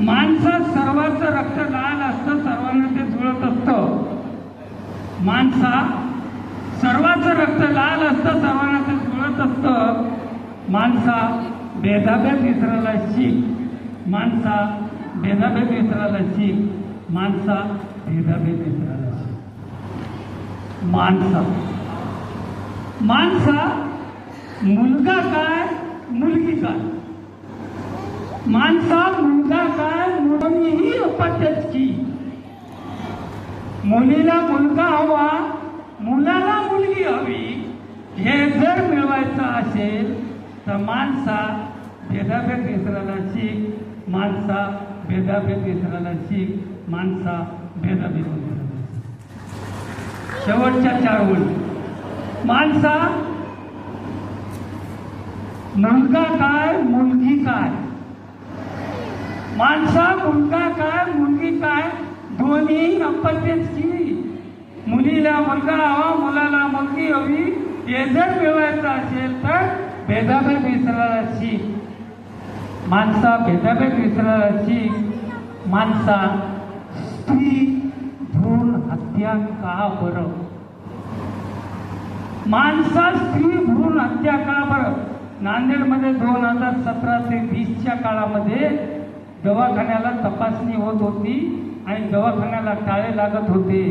माणसात सर्वांचं रक्त लाल असतं सर्वांना ते जुळत असतं. माणसा सर्वांचं रक्त लाल असतं सर्वांना ते जुळत असतं. माणसा भेदाभेद विसरायला शिक माणसा भेदाभेद विसरायला शिक माणसा भेदाभेद विसरायला शिक माणसा. माणसा मुलगा काय? मुलगी माणसा मुलगा काय मुलीही की. मुलीला मुलगा हवा मुलाला मुलगी हवी हे जर मिळवायचं असेल तर माणसा भेदाभेद विसरायला शिक माणसा भेदाभेद विसरायला शिक माणसा भेदाभेद विसरायला शेवटच्या चार ओळी. माणसा मुलगा काय मुलगी काय? माणसा मुलगा काय मुलगी काय दोन्ही अपत्यची. मुलीला मुलगा हवा मुलाला मुलगी हवी हे जर मिळवायचं असेल तर भेदाभेद विसरायची. माणसा भेदाभेद विसरायची. शिक माणसा स्त्री भ्रूण हत्या का बरं? माणसा स्त्री भ्रूण हत्या का बरं? नांदेडमध्ये दोन हजार सतरा ते वीसच्या काळामध्ये दवाखान्याला तपासणी होत होती आणि दवाखान्याला टाळे लागत होते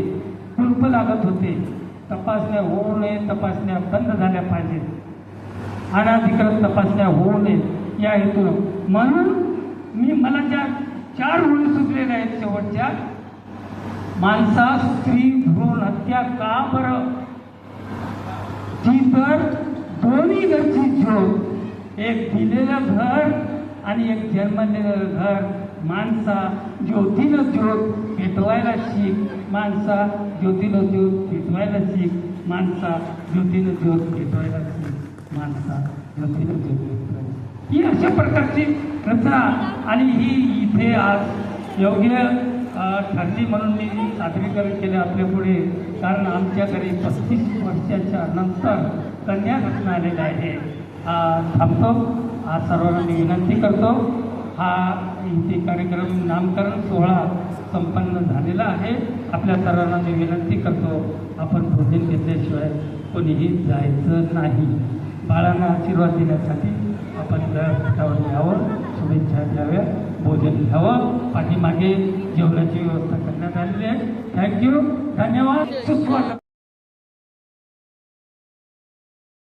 कुलप लागत होते. तपासण्या होऊ नये तपासण्या बंद झाल्या पाहिजेत. अनाधिकृत तपासण्या होऊ नये. या हेतून म्हणून मी मला ज्या चार ओळी सुचलेल्या आहेत शेवटच्या माणसा स्त्री भ्रूण हत्या का बरं? ती तर दोन्ही घरची झोप. एक दिलेलं घर आणि एक जन्मलेलं घर माणसा ज्योतीनं ज्योत पेटवायला शिक. माणसा ज्योतीनं ज्योत पेटवायला शिक. माणसा ज्योतीनं ज्योत पेटवायला शिक. माणसा ज्योतीनं ज्योत पेटवायला ही अशा प्रकारची रचना आणि ही इथे आज योग्य ठरली म्हणून मी सादरीकरण केलं आपल्या पुढे. कारण आमच्याकडे पस्तीस वर्षाच्या नंतर कन्या घटना आलेल्या आहे थांबतो. हा सर्वांना मी विनंती करतो. हा इथे कार्यक्रम नामकरण सोहळा संपन्न झालेला आहे. आपल्या सर्वांना मी विनंती करतो आपण भोजन घेतल्याशिवाय कोणीही जायचं नाही. बाळांना आशीर्वाद देण्यासाठी आपण व्यासपीठावर घ्यावं शुभेच्छा द्याव्या. भोजन घ्यावं. पाठीमागे जेवणाची व्यवस्था करण्यात आलेली आहे. थँक्यू धन्यवाद. सुस्वागत